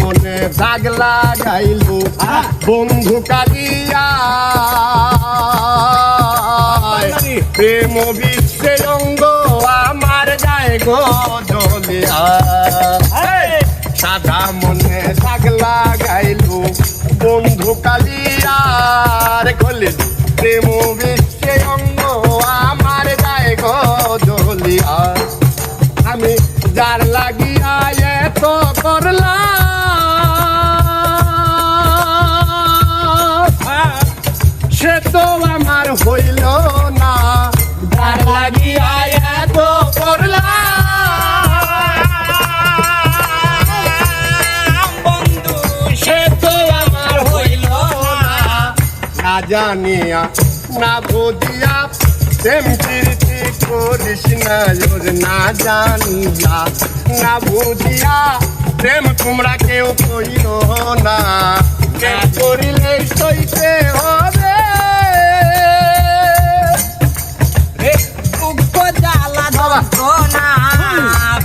মনে দাগ লাগাইল। বন্ধু কালিয়া। প্রেম বিশ্বে অঙ্গ আমার গায়ে গো জলিয়া সাদা সে তো আমার হইল না। যার লাগিয়া এত করলাম। বন্ধু, সে তো আমার হইল না। জানিয়া, না বুঝিয়া, প্রেম কীর্তি করিস না না জানিয়া। না বুঝিয়া, প্রেম তোমরা কেউ কইল না। জ্বালা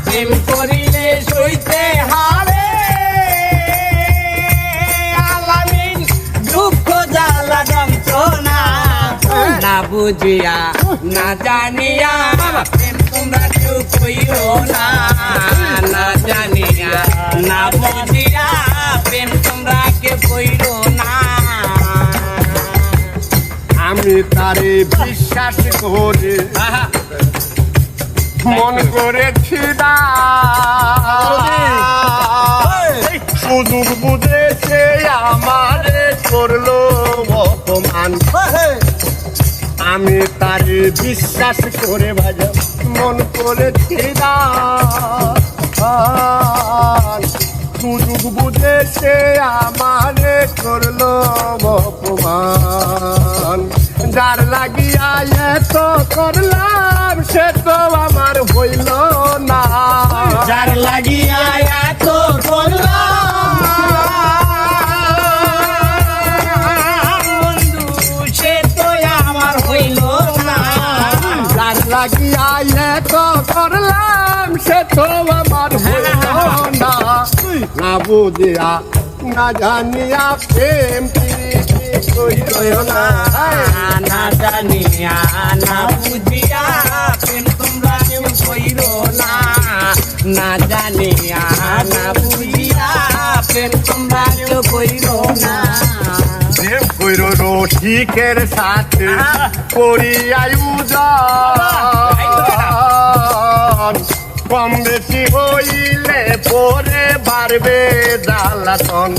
প্রেম করিলে সইতে হারে। আলামিন দুঃখ জ্বালা যন্ত্রণা না বুঝিয়া না জানিয়া প্রেম তোমরা কেউ না। না জানিয়া না বুঝিয়া প্রেম তোমরা কেউ কইরো না। আমি তারে বিশ্বাস করে। মন করেছি সুযোগ বুঝেছে আমারে করল অপমান। আমি তারে বিশ্বাস করে ভাজা মন করেছি সুযোগ বুঝেছে আমারে করল অপমান। যার লাগিয়া এত করলাম সে তো আমার হইল না। যার লাগিয়া এত করলাম সে তো আমার হইল না। যার লাগিয়া এত করলাম সে তো আমার হইল না। না বুঝিয়া না জানিয়া প্রেম না না। জানিয়া না বুঝিয়া প্রেম তোমরা কেউ কইরো না। না জানিয়া না বুঝিয়া প্রেম তোমরা কেউ কইরো না। প্রেম কইর রসিকের সাথে করিয়া উজন কম বেশি হইলে পরে বাড়বে জ্বালাতন।